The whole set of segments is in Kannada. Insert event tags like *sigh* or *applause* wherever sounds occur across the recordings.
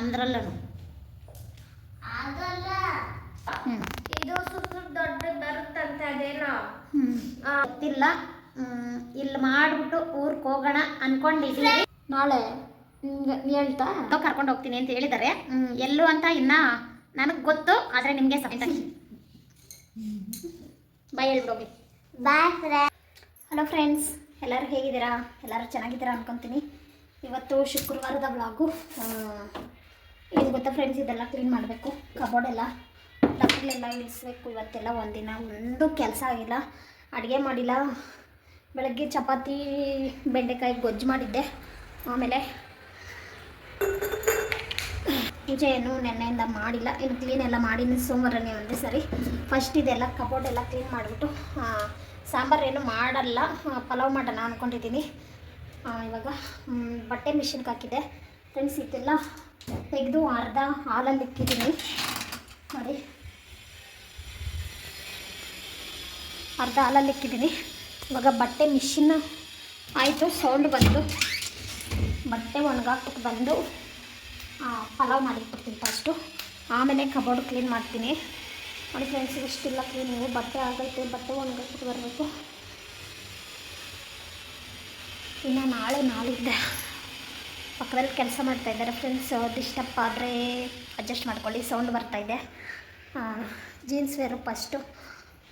ಅಂದ್ರಲ್ಲೂ ಆಗಲ್ಲ ಇದು ಸುತ್ತ ದೊಡ್ಡ ಬರುತ್ತಂತೆ ಅದೇನೋ. ಗೊತ್ತಿಲ್ಲ. ಇಲ್ಲಿ ಮಾಡಿಬಿಟ್ಟು ಊರಿಗೆ ಹೋಗೋಣ ಅನ್ಕೊಂಡಿದ್ದೀವಿ ನಾಳೆ ನೀ ಹೇಳ್ತಾ? ಕರ್ಕೊಂಡು ಹೋಗ್ತೀನಿ ಅಂತ ಹೇಳಿದ್ದಾರೆ ಎಲ್ಲೂ ಅಂತ ಇನ್ನ ನನಗೆ ಗೊತ್ತು ಆದರೆ ನಿಮಗೆ ಸಮೇತ ಬಾಯ್ ಹೇಳ್ಬಿಡೋಗಿ ಬಾಯ್ ಹಲೋ ಫ್ರೆಂಡ್ಸ್ ಎಲ್ಲರೂ ಹೇಗಿದ್ದೀರಾ? ಎಲ್ಲರೂ ಚೆನ್ನಾಗಿದ್ದೀರಾ ಅನ್ಕೊತೀನಿ. ಇವತ್ತು ಶುಕ್ರವಾರದ ಬ್ಲಾಗು ಏನು ಗೊತ್ತಾ ಫ್ರೆಂಡ್ಸ್ ಇದೆಲ್ಲ ಕ್ಲೀನ್ ಮಾಡಬೇಕು. ಕಬೋರ್ಡ್ ಎಲ್ಲ ಡಬ್ಬಗಳೆಲ್ಲ ಇಳಿಸ್ಬೇಕು. ಇವತ್ತೆಲ್ಲ ಒಂದಿನ ಒಂದು ಕೆಲಸ ಆಗಿಲ್ಲ. ಅಡುಗೆ ಮಾಡಿಲ್ಲ. ಬೆಳಗ್ಗೆ ಚಪಾತಿ, ಬೆಂಡೆಕಾಯಿ ಗೊಜ್ಜು ಮಾಡಿದ್ದೆ. ಆಮೇಲೆ ಪೂಜೆ ಏನು ನೆನ್ನೆಯಿಂದ ಮಾಡಿಲ್ಲ. ಇನ್ನು ಕ್ಲೀನ್ ಎಲ್ಲ ಮಾಡಿನಿ. ಸೋಮವಾರನೇ ಒಂದೇ ಸರಿ. ಫಸ್ಟ್ ಇದೆಲ್ಲ ಕಬೋರ್ಡ್ ಎಲ್ಲ ಕ್ಲೀನ್ ಮಾಡಿಬಿಟ್ಟು ಸಾಂಬಾರು ಏನು ಮಾಡಲ್ಲ. ಪಲಾವ್ ಮಾಡೋಣ ಅಂದ್ಕೊಂಡಿದ್ದೀನಿ ಇವಾಗ ಬಟ್ಟೆ ಮಿಷಿನ್ಗೆ ಹಾಕಿದ್ದೆ. ಫ್ರೆಂಡ್ಸ್ ಇದೆಲ್ಲ ತೆಗೆದು ಅರ್ಧ ಹಾಲಲ್ಲಿ ಇಕ್ಕಿದ್ದೀನಿ ನೋಡಿ. ಅರ್ಧ ಹಾಲಲ್ಲಿ ಇಕ್ಕಿದ್ದೀನಿ ಇವಾಗ ಬಟ್ಟೆ ಮಿಷಿನ್ ಆಯಿತು, ಸೌಂಡ್ ಬಂದು. ಬಟ್ಟೆ ಒಣಗಾಕ್ಬಿಟ್ಟು ಬಂದು ಪಲಾವ್ ಮಾಡಿಟ್ಬಿಡ್ತೀನಿ ಫಸ್ಟು ಆಮೇಲೆ ಕಬೋರ್ಡ್ ಕ್ಲೀನ್ ಮಾಡ್ತೀನಿ. ನೋಡಿ ಫ್ರೆಂಡ್ಸ್ ಇಷ್ಟಿಲ್ಲ ಕ್ಲೀನಿಂಗು ಬಟ್ಟೆ ಆಗೈತೆ, ಬಟ್ಟೆ ಒಣಗಾಕ್ಬಿಟ್ಟು ಬರಬೇಕು. ಇನ್ನು ನಾಳೆ ನಾಳಿದ್ದೆ. ಪಕ್ಕದಲ್ಲಿ ಕೆಲಸ ಮಾಡ್ತಾ ಇದ್ದಾರೆ ಫ್ರೆಂಡ್ಸ್ ಡಿಸ್ಟಪ್ ಆದರೆ ಅಡ್ಜಸ್ಟ್ ಮಾಡ್ಕೊಳ್ಳಿ ಸೌಂಡ್ ಬರ್ತಾಯಿದೆ ಜೀನ್ಸ್ ವೇರು ಫಸ್ಟು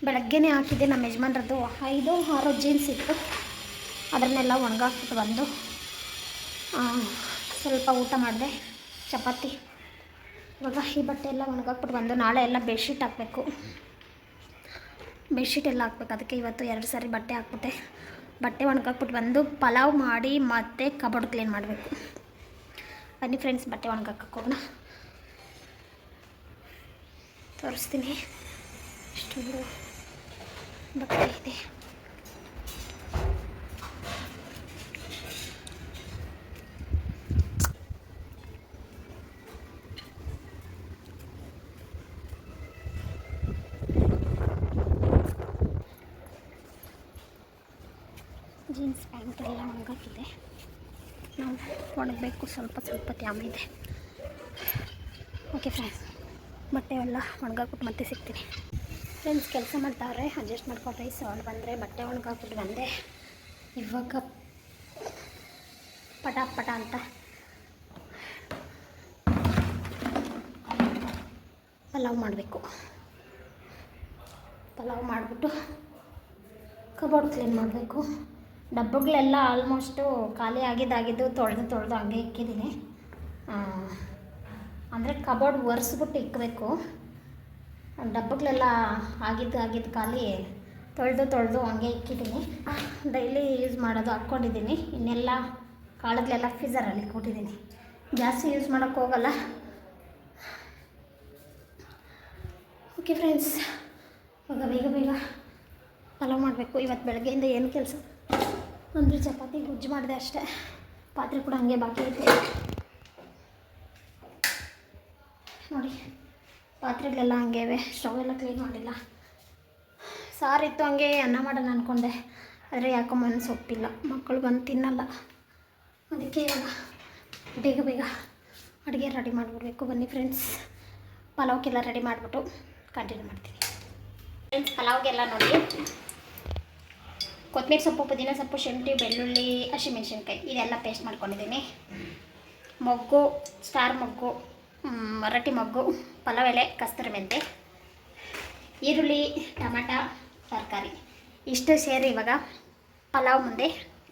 ಬೆಳಗ್ಗೆನೇ ಹಾಕಿದ್ದೆ ನಮ್ಮ ಯಜಮಾನ್ರದ್ದು. ಐದು, ಆರು ಜೀನ್ಸ್ ಇತ್ತು. ಅದನ್ನೆಲ್ಲ ಒಣಗಾಕ್ಬಿಟ್ಟು ಬಂದು ಸ್ವಲ್ಪ ಊಟ ಮಾಡಿದೆ, ಚಪಾತಿ. ಇವಾಗ ಈ ಬಟ್ಟೆ ಎಲ್ಲ ಒಣಗಾಕ್ಬಿಟ್ಟು ಬಂದು, ನಾಳೆ ಎಲ್ಲ ಬೆಡ್ಶೀಟ್ ಹಾಕಬೇಕು. ಬೆಡ್ಶೀಟ್ ಎಲ್ಲ ಹಾಕ್ಬೇಕು. ಅದಕ್ಕೆ ಇವತ್ತು ಎರಡು ಸಾರಿ ಬಟ್ಟೆ ಹಾಕ್ಬಿಟ್ಟೆ. ಬಟ್ಟೆ ಒಣಗಾಕ್ಬಿಟ್ಟು ಬಂದು ಪಲಾವ್ ಮಾಡಿ ಮತ್ತೆ ಕಬೋರ್ಡ್ ಕ್ಲೀನ್ ಮಾಡಬೇಕು. ಬನ್ನಿ ಫ್ರೆಂಡ್ಸ್ ಬಟ್ಟೆ ಒಣಗಾಕಕ್ಕೆ ಹೋಗೋಣ. ತೋರಿಸ್ತೀನಿ. ಇಷ್ಟೊಂದು ಬಟ್ಟೆ ಇದೆ ಜೀನ್ಸ್ ಪ್ಯಾಂಟ್ ಎಲ್ಲ ಒಣಗಾಕಿದೆ ನಾವು ಒಣಗಬೇಕು ಸ್ವಲ್ಪ ಸ್ವಲ್ಪ ತ್ಯಾಮ ಇದೆ. ಓಕೆ ಫ್ರೆಂಡ್ಸ್ ಬಟ್ಟೆ ಎಲ್ಲ ಒಣಗಾಕ್ಬಿಟ್ಟು ಮತ್ತೆ ಸಿಗ್ತೀನಿ. ಫ್ರೆಂಡ್ಸ್ ಕೆಲಸ ಮಾಡ್ತಾರೆ ಅಡ್ಜಸ್ಟ್ ಮಾಡ್ಕೊಳ್ರಿ. ಸೌಂಡ್ ಬಂದರೆ ಬಟ್ಟೆ ಒಣಗಾಕ್ಬಿಟ್ಟು ಬಂದೆ. ಇವಾಗ ಪಟ ಪಟ ಅಂತ. ಪಲಾವ್ ಮಾಡಬೇಕು. ಪಲಾವ್ ಮಾಡಿಬಿಟ್ಟು ಕಬೋರ್ಡ್ ಕ್ಲೀನ್ ಮಾಡಬೇಕು. ಡಬ್ಬಗಳೆಲ್ಲ ಆಲ್ಮೋಸ್ಟು ಖಾಲಿ ಆಗಿದ್ದಾಗಿದ್ದು ತೊಳೆದು ತೊಳೆದು ಹಂಗೆ ಇಕ್ಕಿದ್ದೀನಿ. ಅಂದರೆ ಕಬೋರ್ಡ್ ಒರೆಸ್ಬಿಟ್ಟು ಇಕ್ಕಬೇಕು ಡಬ್ಬಗಳೆಲ್ಲ ಆಗಿದ್ದು ಆಗಿದ್ದು ಖಾಲಿ ತೊಳೆದು ತೊಳೆದು ಹಂಗೆ ಇಕ್ಕಿದ್ದೀನಿ. ಡೈಲಿ ಯೂಸ್ ಮಾಡೋದು ಹಾಕ್ಕೊಂಡಿದ್ದೀನಿ. ಇನ್ನೆಲ್ಲ ಕಾಳುಗಳೆಲ್ಲ ಫ್ರೀಸರಲ್ಲಿ ಕೊಟ್ಟಿದ್ದೀನಿ ಜಾಸ್ತಿ ಯೂಸ್ ಮಾಡೋಕ್ಕೆ ಹೋಗಲ್ಲ. ಓಕೆ ಫ್ರೆಂಡ್ಸ್ ಇವಾಗ ಬೇಗ ಬೇಗ ಪಲಾವ್ ಮಾಡಬೇಕು. ಇವತ್ತು ಬೆಳಗ್ಗೆಯಿಂದ ಏನು ಕೆಲಸ? ಅಂದರೆ ಚಪಾತಿ ಗುಜ್ಜು ಮಾಡಿದೆ ಅಷ್ಟೇ. ಪಾತ್ರೆ ಕೂಡ ಹಂಗೆ ಬಾಕಿ ಐತೆ. ನೋಡಿ, ಪಾತ್ರೆಗಳೆಲ್ಲ ಹಂಗೆ ಇವೆ. ಸ್ಟವ್ ಎಲ್ಲ ಕ್ಲೀನ್ ಮಾಡಿಲ್ಲ. ಸಾರಿತ್ತು ಹಂಗೆ ಅನ್ನ ಮಾಡೋಣ ಅಂದ್ಕೊಂಡೆ ಆದರೆ ಯಾಕೋ ಮನಸ್ಸು ಒಪ್ಪಿಲ್ಲ. ಮಕ್ಕಳು ಬಂದು ತಿನ್ನಲ್ಲ. ಅದಕ್ಕೆ ಇವಾಗ ಬೇಗ ಬೇಗ ಅಡುಗೆ ರೆಡಿ ಮಾಡಿಬಿಡ್ಬೇಕು. ಬನ್ನಿ ಫ್ರೆಂಡ್ಸ್ ಪಲಾವ್ಗೆಲ್ಲ ರೆಡಿ ಮಾಡಿಬಿಟ್ಟು ಕಂಟಿನ್ಯೂ ಮಾಡ್ತೀನಿ. ಫ್ರೆಂಡ್ಸ್ ಪಲಾವ್ಗೆಲ್ಲ ನೋಡಿ. ಕೊತ್ತಂಬರಿ ಸೊಪ್ಪು, ಪುದೀನ ಸೊಪ್ಪು, ಶುಂಠಿ, ಬೆಳ್ಳುಳ್ಳಿ ಹಸಿಮೆಣ್ಸಿನ್ಕಾಯಿ ಇದೆಲ್ಲ ಪೇಸ್ಟ್ ಮಾಡ್ಕೊಂಡಿದ್ದೀನಿ. ಮೊಗ್ಗು, ಸ್ಟಾರ್ ಮೊಗ್ಗು ಮರಟಿ ಮೊಗ್ಗು ಪಲಾವ್ ಎಲೆ ಕಸ್ತೂರಿ ಮೆಂತೆ, ಈರುಳ್ಳಿ, ಟಮಾಟ, ತರಕಾರಿ. ಇಷ್ಟು ಸೇರಿ ಇವಾಗ ಪಲಾವ್ ಮುಂದೆ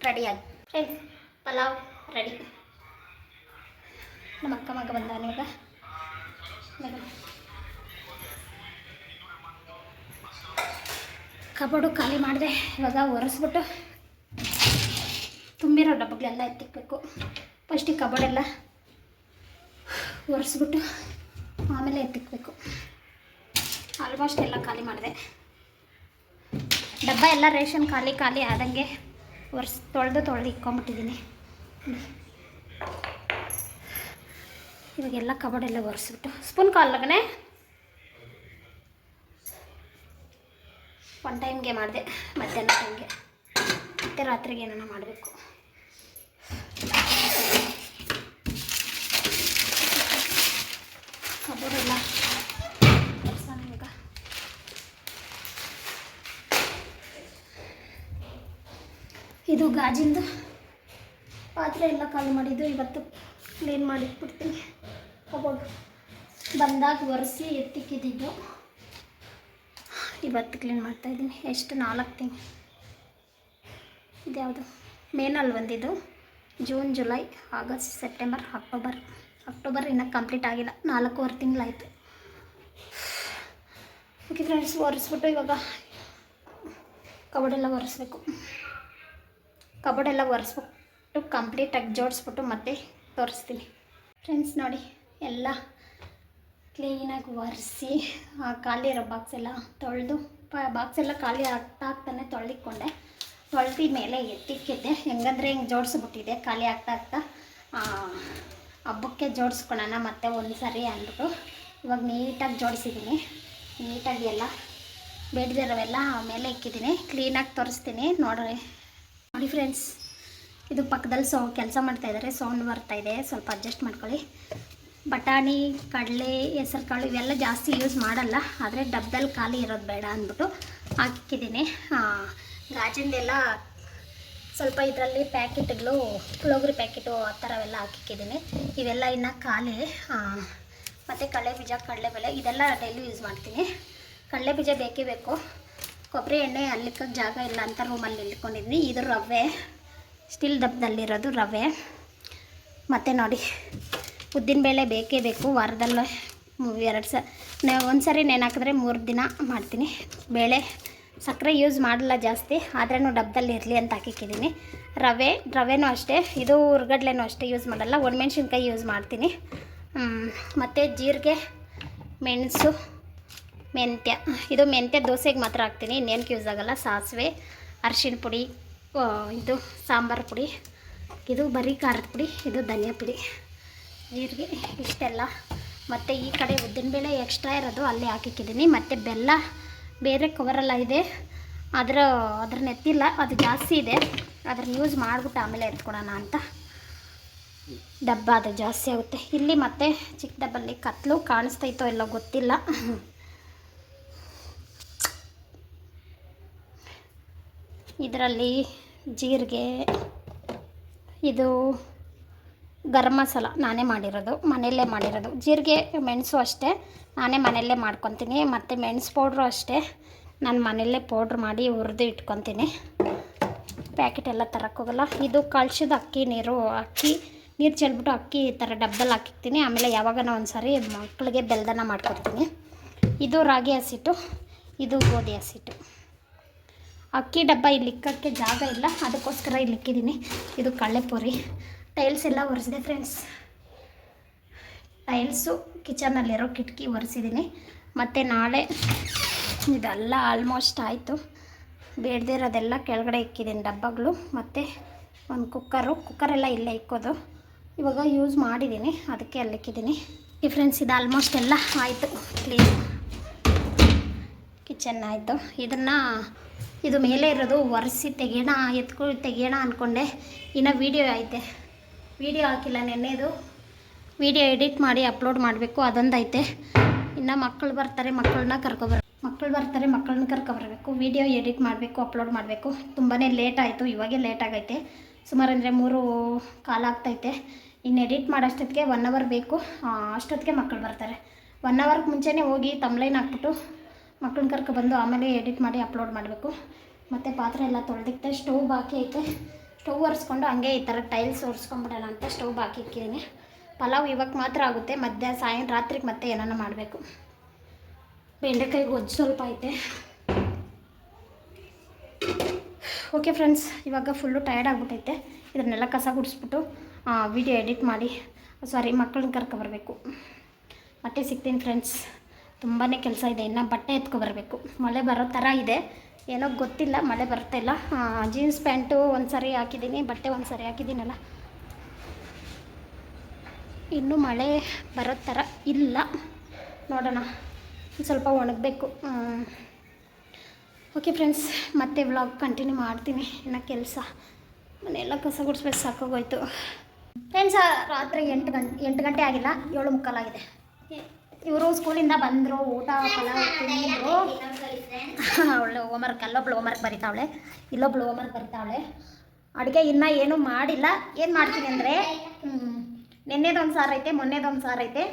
ರೆಡಿ ಆಗಿ ಫ್ರೆಂಡ್ಸ್ ಪಲಾವ್ ರೆಡಿ ನಮ್ಮ ಅಕ್ಕ ಮಗ ಬಂದಾನೆ ಇವಾಗ. ಕಬೋರ್ಡು ಖಾಲಿ ಮಾಡಿದೆ. ಇವಾಗ ಒರೆಸ್ಬಿಟ್ಟು ತುಂಬಿರೋ ಡಬ್ಬಗಳೆಲ್ಲ ಎತ್ತಿಕ್ಬೇಕು. ಫಸ್ಟಿಗೆ ಕಬೋರ್ಡೆಲ್ಲ ಒರೆಸ್ಬಿಟ್ಟು ಆಮೇಲೆ ಎತ್ತಿಕ್ಬೇಕು. ಆಲ್ಮೋಸ್ಟ್ ಎಲ್ಲ ಖಾಲಿ ಮಾಡಿದೆ. ಡಬ್ಬ ಎಲ್ಲ ರೇಷನ್ ಖಾಲಿ ಖಾಲಿ ಆದಂಗೆ ಒರೆಸ್, ತೊಳೆದು ತೊಳೆದು ಇಕ್ಕೊಂಬಿಟ್ಟಿದ್ದೀನಿ ಇವಾಗೆಲ್ಲ ಕಬೋರ್ಡೆಲ್ಲ ಒರೆಸ್ಬಿಟ್ಟು. ಸ್ಪೂನ್ ಕಾಲ್ಗನೆ ಒನ್ ಟೈಮ್ಗೆ ಮಾಡಿದೆ, ಮಧ್ಯಾಹ್ನ ಟೈಮ್ಗೆ ಮತ್ತೆ ರಾತ್ರಿಗೆ ಏನಾನ ಮಾಡಬೇಕು. ಕಬೂರೆಲ್ಲ ಇದು ಗಾಜಿಂದು. ಪಾತ್ರೆ ಎಲ್ಲ ಕಾಲು ಮಾಡಿದ್ದು, ಇವತ್ತು ಕ್ಲೀನ್ ಮಾಡಿಟ್ಬಿಡ್ತೀನಿ. ಹೋಗೋದು ಬಂದಾಗ ಒರೆಸಿ ಎತ್ತಿಕ್ಕಿದ್ದು ಇವತ್ತು ಕ್ಲೀನ್ ಮಾಡ್ತಾಯಿದ್ದೀನಿ ಎಷ್ಟು? ನಾಲ್ಕು ತಿಂಗಳು ಇದ್ಯಾವುದು ಮೇನಲ್ಲಿ ಬಂದಿದ್ದು. June July August September October October ಇನ್ನೂ ಕಂಪ್ಲೀಟ್ ಆಗಿಲ್ಲ. ನಾಲ್ಕೂವರೆ ತಿಂಗಳಾಯಿತು. ಓಕೆ ಫ್ರೆಂಡ್ಸ್ ಒರೆಸ್ಬಿಟ್ಟು ಇವಾಗ ಕಬೋರ್ಡೆಲ್ಲ ಒರೆಸ್ಬೇಕು. ಕಬೋರ್ಡೆಲ್ಲ ಒರೆಸ್ಬಿಟ್ಟು ಕಂಪ್ಲೀಟಾಗಿ ಜೋಡಿಸ್ಬಿಟ್ಟು ಮತ್ತೆ ತೋರಿಸ್ತೀನಿ. ಫ್ರೆಂಡ್ಸ್ ನೋಡಿ, ಎಲ್ಲ ಕ್ಲೀನಾಗಿ ಒರೆಸಿ ಆ ಖಾಲಿ ಇರೋ ಬಾಕ್ಸ್ ಎಲ್ಲ ತೊಳೆದು ಬಾಕ್ಸ್ ಎಲ್ಲ ಖಾಲಿ ಆಗ್ತಾ ಆಗ್ತಾನೆ ತೊಳೆದಿಕ್ಕೊಂಡೆ ತೊಳೆದಿ ಮೇಲೆ ಎತ್ತಿಕ್ಕಿದ್ದೆ. ಹೆಂಗಂದ್ರೆ ಹಿಂಗೆ ಜೋಡಿಸ್ಬಿಟ್ಟಿದೆ ಖಾಲಿ ಆಗ್ತಾ ಆಗ್ತಾ ಹಬ್ಬಕ್ಕೆ ಜೋಡಿಸ್ಕೊಳೋಣ ಮತ್ತೆ ಒಂದು ಸರಿ ಅಂದ್ಬಿಟ್ಟು ಇವಾಗ ನೀಟಾಗಿ ಜೋಡಿಸಿದ್ದೀನಿ. ನೀಟಾಗಿ ಎಲ್ಲ ಬೇಡದಿರೋವೆಲ್ಲ ಮೇಲೆ ಇಕ್ಕಿದ್ದೀನಿ. ಕ್ಲೀನಾಗಿ ತೋರಿಸ್ತೀನಿ. ನೋಡ್ರಿ. ನೋಡಿ ಫ್ರೆಂಡ್ಸ್ ಇದು ಪಕ್ಕದಲ್ಲಿ ಸೌ, ಕೆಲಸ ಮಾಡ್ತಾ ಇದ್ದಾರೆ ಸೌಂಡ್ ಬರ್ತಾಯಿದೆ ಸ್ವಲ್ಪ ಅಡ್ಜಸ್ಟ್ ಮಾಡ್ಕೊಳ್ಳಿ. ಬಟಾಣಿ, ಕಡಲೆ ಹೆಸರು ಕಾಳು ಇವೆಲ್ಲ ಜಾಸ್ತಿ ಯೂಸ್ ಮಾಡಲ್ಲ. ಆದರೆ ಡಬ್ಬದಲ್ಲಿ ಖಾಲಿ ಇರೋದು ಬೇಡ ಅಂದ್ಬಿಟ್ಟು ಹಾಕಿದ್ದೀನಿ ಗಾಜಿಂದೆಲ್ಲ ಸ್ವಲ್ಪ ಇದರಲ್ಲಿ ಪ್ಯಾಕೆಟ್ಗಳು, ಪುಳೋಗ್ರಿ ಪ್ಯಾಕೆಟು ಆ ಥರವೆಲ್ಲ ಹಾಕಿಕ್ಕಿದ್ದೀನಿ ಇವೆಲ್ಲ ಇನ್ನು ಖಾಲಿ. ಮತ್ತು ಕಡಲೆ ಬೀಜ ಕಡಲೆಬೇಳೆ ಇದೆಲ್ಲ ಡೈಲಿ ಯೂಸ್ ಮಾಡ್ತೀನಿ. ಕಡಲೆ ಬೀಜ ಬೇಕೇ ಬೇಕು. ಕೊಬ್ಬರಿ ಎಣ್ಣೆ ಅಲ್ಲಿಕ್ಕ ಜಾಗ ಇಲ್ಲ ಅಂತ ರೂಮಲ್ಲಿ ಇಟ್ಕೊಂಡಿದ್ದೀನಿ. ಇದು ರವೆ. ಸ್ಟೀಲ್ ಡಬ್ಬದಲ್ಲಿರೋದು ರವೆ. ಮತ್ತು ನೋಡಿ. ಉದ್ದಿನಬೇಳೆ ಬೇಕೇ ಬೇಕು, ವಾರದಲ್ಲೇ ಎರಡು ಸ ಒಂದು ಸರಿ ನೆನೆ ಹಾಕಿದ್ರೆ ಮೂರು ದಿನ ಮಾಡ್ತೀನಿ. ಬೇಳೆ ಸಕ್ಕರೆ ಯೂಸ್ ಮಾಡಲ್ಲ ಜಾಸ್ತಿ ಆದ್ರೂ ಡಬ್ಬದಲ್ಲಿ ಇರಲಿ ಅಂತ ಹಾಕಿಕ್ಕಿದ್ದೀನಿ ರವೆ, ರವೆನೂ ಅಷ್ಟೇ, ಇದು ಉರ್ಗಡ್ಲೆನೂ ಅಷ್ಟೇ ಯೂಸ್ ಮಾಡಲ್ಲ, ಒಣಮೆಣ್ಸಿನ್ಕಾಯಿ ಯೂಸ್ ಮಾಡ್ತೀನಿ. ಮತ್ತು ಜೀರಿಗೆ, ಮೆಣಸು, ಮೆಂತ್ಯ. ಇದು ಮೆಂತ್ಯ ದೋಸೆಗೆ ಮಾತ್ರ ಹಾಕ್ತೀನಿ, ಇನ್ನೇನಕ್ಕೆ ಯೂಸ್ ಆಗೋಲ್ಲ. ಸಾಸಿವೆ, ಅರಿಶಿಣ ಪುಡಿ ಇದು ಸಾಂಬಾರು ಪುಡಿ, ಇದು ಬರೀ ಖಾರದ ಪುಡಿ, ಇದು ಧನಿಯಾ ಪುಡಿ. ಜೀರಿಗೆ ಇಷ್ಟೆಲ್ಲ. ಮತ್ತು ಈ ಕಡೆ ಉದ್ದಿನಬೇಳೆ ಎಕ್ಸ್ಟ್ರಾ ಇರೋದು, ಅಲ್ಲೇ ಹಾಕಿಕ್ಕಿದ್ದೀನಿ. ಮತ್ತು ಬೆಲ್ಲ ಬೇರೆ ಕವರೆಲ್ಲ ಇದೆ. ಅದರ ಅದ್ರನ್ನ ಎತ್ತಿಲ್ಲ ಅದು ಜಾಸ್ತಿ ಇದೆ. ಅದ್ರನ್ನ ಯೂಸ್ ಮಾಡಿಬಿಟ್ಟು ಆಮೇಲೆ ಎತ್ಕೊಳೋಣ ಅಂತ. ಡಬ್ಬ ಅದು ಜಾಸ್ತಿ ಆಗುತ್ತೆ. ಇಲ್ಲಿ ಮತ್ತೆ ಚಿಕ್ಕ ಡಬ್ಬಲ್ಲಿ ಕತ್ಲು ಕಾಣಿಸ್ತೈತೋ ಎಲ್ಲೋ ಗೊತ್ತಿಲ್ಲ. ಇದರಲ್ಲಿ ಜೀರಿಗೆ, ಇದು ಗರಂ ಮಸಾಲ ನಾನೇ ಮಾಡಿರೋದು, ಮನೆಯಲ್ಲೇ ಮಾಡಿರೋದು. ಜೀರಿಗೆ, ಮೆಣಸು ಅಷ್ಟೇ, ನಾನೇ ಮನೆಯಲ್ಲೇ ಮಾಡ್ಕೊತೀನಿ. ಮತ್ತು ಮೆಣಸು ಪೌಡ್ರು ಅಷ್ಟೇ, ನಾನು ಮನೆಯಲ್ಲೇ ಪೌಡ್ರ್ ಮಾಡಿ ಹುರಿದು ಇಟ್ಕೊತೀನಿ. ಪ್ಯಾಕೆಟ್ ಎಲ್ಲ ತರೋಕ್ಕೋಗಲ್ಲ ಇದು ಕಳ್ಸಿದ ಅಕ್ಕಿ, ನೀರು ಅಕ್ಕಿ, ನೀರು ಚೆಲ್ಬಿಟ್ಟು ಅಕ್ಕಿ ಈ ಥರ ಡಬ್ಬದಲ್ಲಿ ಹಾಕಿರ್ತೀನಿ ಆಮೇಲೆ ಯಾವಾಗನ ಒಂದು ಸಾರಿ ಮಕ್ಕಳಿಗೆ ಬೆಲ್ದನ ಮಾಡ್ಕೊಡ್ತೀನಿ. ಇದು ರಾಗಿ ಹಸಿಟ್ಟು, ಇದು ಗೋಧಿ ಹಸಿಟ್ಟು. ಅಕ್ಕಿ ಡಬ್ಬ ಇಲ್ಲಿ ಇಕ್ಕಕ್ಕೆ ಜಾಗ ಇಲ್ಲ. ಅದಕ್ಕೋಸ್ಕರ ಇಲ್ಲಿ ಇಕ್ಕಿದ್ದೀನಿ ಇದು ಕಳ್ಳೆಪುರಿ ಟೈಲ್ಸ್ ಎಲ್ಲ ಒರೆಸಿದೆ ಫ್ರೆಂಡ್ಸ್ ಟೈಲ್ಸು ಕಿಚನಲ್ಲಿರೋ ಕಿಟಕಿ ಒರೆಸಿದ್ದೀನಿ ಮತ್ತು ನಾಳೆ ಇದೆಲ್ಲ ಆಲ್ಮೋಸ್ಟ್ ಆಯಿತು. ಬೇಡದಿರೋದೆಲ್ಲ ಕೆಳಗಡೆ ಇಕ್ಕಿದ್ದೀನಿ ಡಬ್ಬಗಳು. ಮತ್ತು ಒಂದು ಕುಕ್ಕರು ಕುಕ್ಕರೆಲ್ಲ ಇಲ್ಲೇ ಇಕ್ಕೋದು. ಇವಾಗ ಯೂಸ್ ಮಾಡಿದ್ದೀನಿ ಅದಕ್ಕೆ ಅಲ್ಲಿ ಇಕ್ಕಿದ್ದೀನಿ ಈ ಫ್ರೆಂಡ್ಸ್ ಇದು ಆಲ್ಮೋಸ್ಟ್ ಎಲ್ಲ ಆಯಿತು. ಕ್ಲೀನ್ ಕಿಚನ್ ಆಯಿತು. ಇದನ್ನು ಇದು ಮೇಲೆ ಇರೋದು ಒರೆಸಿ ತೆಗೆಯೋಣ ಎತ್ಕೊ ತೆಗೆಯೋಣ ಅಂದ್ಕೊಂಡೆ ಇನ್ನು ವೀಡಿಯೋ ಐತೆ. ವೀಡಿಯೋ ಹಾಕಿಲ್ಲ ನೆನ್ನೆದು. ವಿಡಿಯೋ ಎಡಿಟ್ ಮಾಡಿ ಅಪ್ಲೋಡ್ ಮಾಡಬೇಕು, ಅದೊಂದೈತೆ. ಇನ್ನು ಮಕ್ಕಳು ಬರ್ತಾರೆ ಮಕ್ಕಳನ್ನ ಕರ್ಕೊಬರ್ ಮಕ್ಕಳು ಬರ್ತಾರೆ ಮಕ್ಕಳನ್ನ ಕರ್ಕೊಬರಬೇಕು ವಿಡಿಯೋ ಎಡಿಟ್ ಮಾಡಬೇಕು, ಅಪ್ಲೋಡ್ ಮಾಡಬೇಕು. ತುಂಬಾ ಲೇಟ್ ಆಯಿತು, ಇವಾಗೇ ಲೇಟ್ ಆಗೈತೆ. ಸುಮಾರು ಅಂದರೆ ಮೂರು ಕಾಲ ಆಗ್ತೈತೆ. ಇನ್ನು ಎಡಿಟ್ ಮಾಡೋಷ್ಟೊತ್ತಿಗೆ ಒನ್ ಅವರ್ ಬೇಕು. ಅಷ್ಟೊತ್ತಿಗೆ ಮಕ್ಕಳು ಬರ್ತಾರೆ. ಒನ್ ಅವರ್ಗೆ ಮುಂಚೆನೇ ಹೋಗಿ ತಮ್ಲೈನ್ ಹಾಕ್ಬಿಟ್ಟು ಮಕ್ಕಳನ್ನ ಕರ್ಕೊಬಂದು ಆಮೇಲೆ ಎಡಿಟ್ ಮಾಡಿ ಅಪ್ಲೋಡ್ ಮಾಡಬೇಕು. ಮತ್ತು ಪಾತ್ರೆ ಎಲ್ಲ ತೊಳೆದಿಕ್ತೆ, ಸ್ಟೋವ್ ಬಾಕಿ ಐತೆ. ಸ್ಟವ್ ಒರೆಸ್ಕೊಂಡು ಹಂಗೆ ಈ ಥರ ಟೈಲ್ಸ್ ಒರೆಸ್ಕೊಂಬಿಡೋಣ ಅಂತ ಸ್ಟವ್ ಹಾಕಿಕ್ಕಿದ್ದೀನಿ ಪಲಾವ್ ಇವಾಗ ಮಾತ್ರ ಆಗುತ್ತೆ. ಮಧ್ಯಾಹ್ನ ಸಾಯಂ ರಾತ್ರಿಗೆ ಮತ್ತೆ ಏನಾನ ಮಾಡಬೇಕು. ಬೆಂಡೆಕಾಯಿ ಗೊಜ್ಜು ಸ್ವಲ್ಪ ಐತೆ. ಓಕೆ ಫ್ರೆಂಡ್ಸ್ ಇವಾಗ ಫುಲ್ಲು ಟಯರ್ಡ್ ಆಗ್ಬಿಟ್ಟೈತೆ. ಇದನ್ನೆಲ್ಲ ಕಸ ಗುಡಿಸ್ಬಿಟ್ಟು ವಿಡಿಯೋ ಎಡಿಟ್ ಮಾಡಿ ಸಾರಿ ಮಕ್ಕಳನ್ನ ಕರ್ಕೊಬರ್ಬೇಕು ಮತ್ತೆ ಸಿಗ್ತೀನಿ ಫ್ರೆಂಡ್ಸ್ ತುಂಬಾ ಕೆಲಸ ಇದೆ, ಇನ್ನು ಬಟ್ಟೆ ಎತ್ಕೊಬರ್ಬೇಕು ಮಳೆ ಬರೋ ಥರ ಇದೆ. ಏನೋ ಗೊತ್ತಿಲ್ಲ, ಮಳೆ ಬರ್ತಾ ಇಲ್ಲ. ಜೀನ್ಸ್ ಪ್ಯಾಂಟು ಒಂದು ಸರಿ ಹಾಕಿದ್ದೀನಿ ಬಟ್ಟೆ ಒಂದು ಸರಿ ಹಾಕಿದ್ದೀನಲ್ಲ ಇನ್ನೂ ಮಳೆ ಬರೋ ಥರ ಇಲ್ಲ. ನೋಡೋಣ, ಸ್ವಲ್ಪ ಒಣಗಬೇಕು. ಓಕೆ ಫ್ರೆಂಡ್ಸ್ ಮತ್ತೆ ವ್ಲಾಗ್ ಕಂಟಿನ್ಯೂ ಮಾಡ್ತೀನಿ. ಇನ್ನು ಕೆಲಸ. ಮನೆಯೆಲ್ಲ ಕಸ ಗುಡಿಸ್ಬೇಕು, ಸಾಕಾಗೋಯ್ತು. ಫ್ರೆಂಡ್ಸ್ ರಾತ್ರಿ ಎಂಟು ಗಂಟೆ ಎಂಟು ಗಂಟೆ ಆಗಿಲ್ಲ, ಏಳು ಮುಕ್ಕಾಲಾಗಿದೆ. ಇವರು ಸ್ಕೂಲಿಂದ ಬಂದರು ಊಟ ಪಲಾವ್ ತಿಂದರು *laughs* ಅವಳು ಹೋಮ್ವರ್ಕ್ ಅಲ್ಲೊಬ್ಳು ಹೋಮ್ವರ್ಕ್ ಬರಿತಾವಳೆ ಇಲ್ಲೊಬ್ಳು ಹೋಮ್ವರ್ಕ್ ಬರಿತಾವಳೆ. ಅಡುಗೆ ಇನ್ನೂ ಏನೂ ಮಾಡಿಲ್ಲ. ಏನು ಮಾಡ್ತೀನಿ ಅಂದರೆ ನಿನ್ನೆದೊಂದು ಸಾರು ಐತೆ ಮೊನ್ನೆದೊಂದು ಸಾರು ಐತೆ.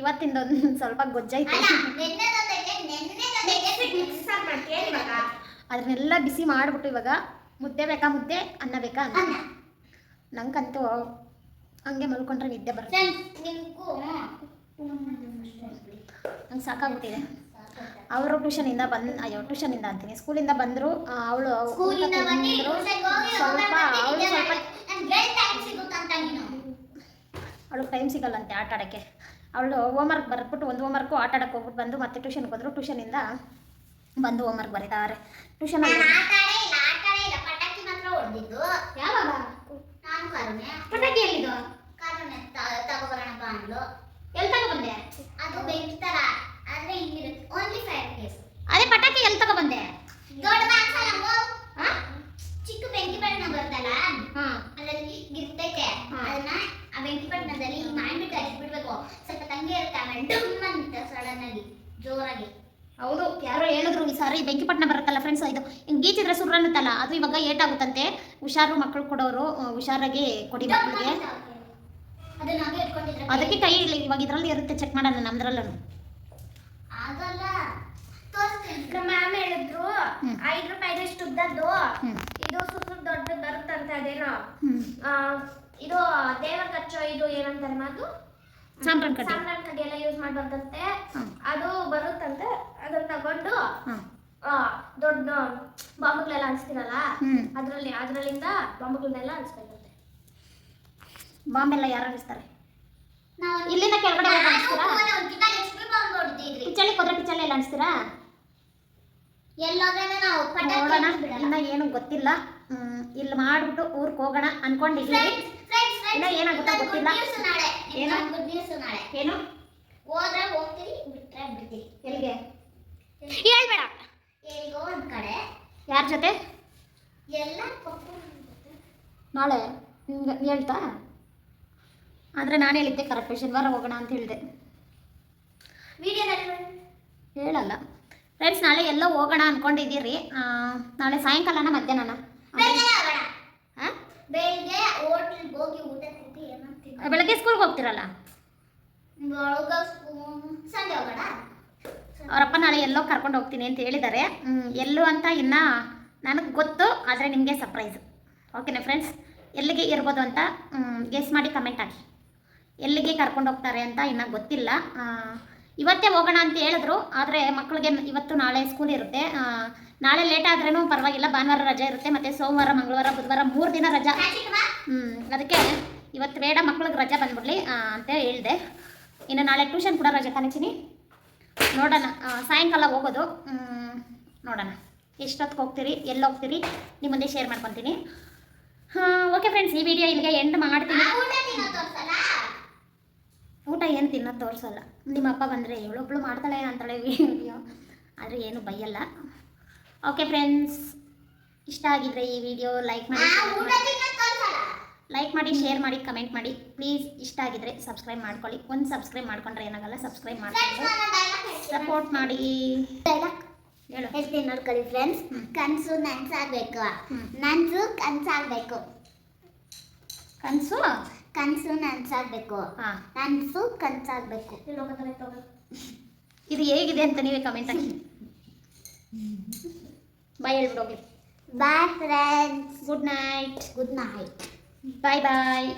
ಇವತ್ತಿಂದೊಂದು *laughs* ಸ್ವಲ್ಪ ಗೊಜ್ಜೈತೆ ಅದನ್ನೆಲ್ಲ ಬಿಸಿ ಮಾಡಿಬಿಟ್ಟು ಇವಾಗ ಮುದ್ದೆ ಬೇಕಾ ಮುದ್ದೆ ಅನ್ನ ಬೇಕಾ ಅನ್ನ. ನಂಗಂತೂ ಹಂಗೆ ಮಲ್ಕೊಂಡ್ರೆ ನಿದ್ದೆ ಬರುತ್ತೆ. ನಂಗೆ ಸಾಕಾಗ್ಬಿಟ್ಟಿದೆ. ಅವರು ಟ್ಯೂಷನಿಂದ ಬಂದು ಅಯ್ಯೋ ಟ್ಯೂಷನಿಂದ ಅಂತೀನಿ. ಸ್ಕೂಲಿಂದ ಬಂದರು ಅವಳು ಸ್ಕೂಲಿಂದ ಬಂದರು. ಸ್ವಲ್ಪ ಅವಳು ಸ್ವಲ್ಪ ಅವಳು ಟೈಮ್ ಸಿಗಲ್ಲಂತೆ ಆಟ ಆಡೋಕ್ಕೆ. ಅವಳು ಹೋಮ್ವರ್ಕ್ ಬರ್ಬಿಟ್ಟು ಒಂದು ಹೋಮ್ವರ್ಕು ಆಟ ಆಡಕ್ಕೆ ಹೋಗ್ಬಿಟ್ಟು ಬಂದು ಮತ್ತೆ ಟ್ಯೂಷನ್ಗೆ ಹೋದ್ರು. ಟ್ಯೂಷನಿಂದ ಬಂದು ಹೋಮ್ವರ್ಕ್ ಬರೀತಾರೆ. ಟ್ಯೂಷನ್ ಪಟಾಕಿ ಮಾತ್ರ ಎಲ್ಲಿ ತಗೊಬಂದೆ ಅದು ಬೆಂಕಿ ತರ ಆದ್ರೆ ಹಿಂಗಿರುತ್ತೆ. ಓನ್ಲಿ ಫೈವ್ ಡೇಸ್ ಅದೇ ಪಟಾಕಿ ಎಲ್ಲಿ ತಗೊಬಂದೆ ದೊಡ್ಡ ಬಾಕ್ಸ್ ಅಲ್ಲ ಚಿಕ್ಕ ಬೆಂಕಿ ಪಟ್ಟಣ ಬರ್ತಲ್ಲ ಹಾಂ. ಅದ್ರಲ್ಲಿ ಗಿರ್ತೈತೆ ಹಾ. ಅದನ್ನ ಆ ಬೆಂಕಿ ಪಟ್ಟಣದಲ್ಲಿ ಹಿಂಗ್ ಮಾಡ್ಬಿಟ್ಟು ಹಚ್ಬಿಡ್ಬೇಕು ಸ್ವಲ್ಪ ತಂಗಿ ಇರುತ್ತೆ ಆಮೇಲೆ ಡಮ್ ಅಂತ ಸಡನ್ ಆಗಿ ಜೋರಾಗಿ. ಹೌದು. ಯಾರೋ ಹೇಳಿದ್ರು ಈ ಸಾರಿ ಬೆಂಕಿಪಟ್ಟಣ ಬರುತ್ತಲ್ಲ ಫ್ರೆಂಡ್ಸ್ ಇದು ಹಿಂಗೆ ಗೀಚಿದ್ರೆ ಸುರ್ರ ಅದು ಇವಾಗ ಏಟಾಗುತ್ತಂತೆ ಹುಷಾರು ಮಕ್ಕಳು ಕೊಡೋರು ಹುಷಾರಾಗಿ ಕೊಡಿ ಮಕ್ಕಳಿಗೆ ಅಂತ ಅದನ್ನ ಹಾಗೆ ಇಟ್ಕೊಂಡಿದ್ರೆ ಅದಕ್ಕೆ ಕೈ ಇಲ್ಲ ಇವಾಗ ಇದರಲ್ಲಿ ಇರುತ್ತೆ ಚೆಕ್ ಮಾಡೋಣ ನಮ್ದ್ರಲ್ಲೂ ಆಗಲ್ಲ ತೋರಿಸ್ತೀನಿ. ಮ್ಯಾಮ್ ಹೇಳಿದ್ರು. ಐದು ರೂಪಾಯಿ ಇಷ್ಟು ಉದ್ದದ್ದು. ಇದು ಸುತ್ತ ದೊಡ್ಡ ಬರುತ್ತಂತ ಅದೇನೋ ಇದು ದೇವರ ಕಚ್ಚೋ ಇದು ಏನಂತಾರೆ ಮಾತು ಸಾಂಬ್ರಾಣಿ ಕಡ್ಡಿ. ಸಾಂಬ್ರಾಣಿ ಕಡ್ಡಿ ಎಲ್ಲ ಯೂಸ್ ಮಾಡ್ಬಾರ್ದಂತೆ. ಅದು ಬರುತ್ತಂತೆ. ಅದನ್ನ ತಗೊಂಡು ಆ, ದೊಡ್ಡ ಬಾಂಬುಗಳೆಲ್ಲ ಅನ್ಸ್ತೀರಲ್ಲ ಅದರಲ್ಲಿ ಅದ್ರಲ್ಲಿ ಅದ್ರಲ್ಲಿಂದ ಬಾಂಬುಗಳನ್ನೆಲ್ಲ ಅನ್ಸ್ಬೇಕಂತೆ ಬಾಂಬೆಲ್ಲ ಯಾರು ಅನಿಸ್ತಾರೆ ಅನಿಸ್ತೀರಾ ಪಿಚ್ಚಳ್ಳಿ ಹೋದ್ರೆ ಪಿಚ್ಚಳ್ಳಿ ಎಲ್ಲ ಅನಿಸ್ತೀರಾ? ನೋಡೋಣ. ಇನ್ನ ಏನು ಗೊತ್ತಿಲ್ಲ. ಇಲ್ಲಿ ಮಾಡ್ಬಿಟ್ಟು ಊರಿಗೆ ಹೋಗೋಣ friends, ಇನ್ನ ಏನಾಗುತ್ತೋ ಗೊತ್ತಿಲ್ಲ. ಏನು? ಏನು? ಹೋದ್ರೆ ಹೋಗ್ತೀರಿ ಬಿಟ್ರೆ ಎಲ್ಲಿಗೆ? ಹೇಳ್ಬೇಡ. ಎಲ್ಲಿಗೋ ಒಂದ್ ಕಡೆ. ಯಾರ ಜೊತೆ? ಎಲ್ಲ ನಾಳೆ. ನಿಮ್ಗೆ ಹೇಳ್ತಾ? ಆದರೆ ನಾನು ಹೇಳಿದ್ದೆ ಕರೆಕ್ಟ್ ಶನಿವಾರ ಹೋಗೋಣ ಅಂತ ಹೇಳಿದೆ. ಹೇಳಲ್ಲ. ಫ್ರೆಂಡ್ಸ್ ನಾಳೆ ಎಲ್ಲ ಹೋಗೋಣ ಅನ್ಕೊಂಡಿದ್ದೀರಿ. ಆ, ನಾಳೆ ಸಾಯಂಕಾಲನ ಮಧ್ಯಾಹ್ನ ಬೆಳಗ್ಗೆ ಸ್ಕೂಲ್ಗೆ ಹೋಗ್ತಿರಲ್ಲ? ಅವರಪ್ಪ ನಾಳೆ ಎಲ್ಲೋ ಕರ್ಕೊಂಡು ಹೋಗ್ತೀನಿ ಅಂತ ಹೇಳಿದ್ದಾರೆ. ಎಲ್ಲೂ ಅಂತ ಇನ್ನು ನನಗೆ ಗೊತ್ತು ಆದರೆ ನಿಮಗೆ ಸರ್ಪ್ರೈಸ್ ಓಕೆನಾ ಫ್ರೆಂಡ್ಸ್ ಎಲ್ಲಿಗೆ ಇರ್ಬೋದು ಅಂತ ಗೆಸ್ ಮಾಡಿ ಕಮೆಂಟ್ ಹಾಕಿ. ಎಲ್ಲಿಗೆ ಕರ್ಕೊಂಡು ಹೋಗ್ತಾರೆ ಅಂತ ಇನ್ನೂ ಗೊತ್ತಿಲ್ಲ. ಇವತ್ತೇ ಹೋಗೋಣ ಅಂತ ಹೇಳಿದ್ರು. ಆದರೆ ಮಕ್ಕಳಿಗೆ ಇವತ್ತು ನಾಳೆ ಸ್ಕೂಲ್ ಇರುತ್ತೆ. ನಾಳೆ ಲೇಟ್ ಆದ್ರೂ ಪರವಾಗಿಲ್ಲ. ಭಾನುವಾರ ರಜೆ ಇರುತ್ತೆ. ಮತ್ತು ಸೋಮವಾರ, ಮಂಗಳವಾರ, ಬುಧವಾರ ಮೂರು ದಿನ ರಜಾ. ಹ್ಞೂ ಅದಕ್ಕೆ ಇವತ್ತು ಬೇಡ ಮಕ್ಳಿಗೆ ರಜೆ ಬಂದ್ಬಿಡ್ಲಿ ಅಂತ ಹೇಳಿದೆ. ಇನ್ನು ನಾಳೆ ಟ್ಯೂಷನ್ ಕೂಡ ರಜೆ ಕಾಣಿಸ್ತೀನಿ ನೋಡೋಣ. ಸಾಯಂಕಾಲ ಹೋಗೋದು. ನೋಡೋಣ. ಎಷ್ಟೊತ್ತಿಗೆ ಹೋಗ್ತೀರಿ, ಎಲ್ಲಿ ಹೋಗ್ತೀರಿ ನಿಮ್ಮ ಮುಂದೆ ಶೇರ್ ಮಾಡ್ಕೊತೀನಿ. ಓಕೆ ಫ್ರೆಂಡ್ಸ್ ಈ ವಿಡಿಯೋ ಇಲ್ಲಿಗೆ ಎಂಡ್ ಮಾಡ್ತೀನಿ. ಊಟ ಏನು ತಿನ್ನೋದು ತೋರಿಸಲ್ಲ. ನಿಮ್ಮ ಅಪ್ಪ ಬಂದರೆ ಇವಳೊಬ್ಳು ಮಾಡ್ತಾಳೆ ಅಂತಾಳೆ ವಿಡಿಯೋ. ಆದರೆ ಏನು ಬೈಯಲ್ಲ. ಓಕೆ ಫ್ರೆಂಡ್ಸ್ ಇಷ್ಟ ಆಗಿದ್ರೆ ಈ ವಿಡಿಯೋ ಲೈಕ್ ಮಾಡಿ ಲೈಕ್ ಮಾಡಿ. ಶೇರ್ ಮಾಡಿ ಕಮೆಂಟ್ ಮಾಡಿ ಪ್ಲೀಸ್ ಇಷ್ಟ ಆಗಿದ್ರೆ ಸಬ್ಸ್ಕ್ರೈಬ್ ಮಾಡ್ಕೊಳ್ಳಿ. ಒಂದು ಸಬ್ಸ್ಕ್ರೈಬ್ ಮಾಡ್ಕೊಂಡ್ರೆ ಏನಾಗಲ್ಲ ಸಬ್ಸ್ಕ್ರೈಬ್ ಮಾಡ್ಕೊಂಡು ಸಪೋರ್ಟ್ ಮಾಡಿ. ಹೇಳು. ಹೇಳ್ತೀನಿ ನೋಡ್ಕೊಳ್ಳಿ ಫ್ರೆಂಡ್ಸ್. ಕನಸು ನನ್ಸಾಗಬೇಕು. ನನ್ಸು ಕನ್ಸಾಗ್ಬೇಕು. ಕನಸು? ಕನಸು ನನ್ಸಾಗ್ಬೇಕು. ಹಾಂ. ನನ್ಸು ಕನಸಾಗಬೇಕು. ಇದು ಹೇಗಿದೆ ಅಂತ ನೀವೇ ಕಮೆಂಟ್ ಹಾಕಿ. Bye ಹೇಳ್ಬಿಡೋಗಿ bye friends good night good night bye bye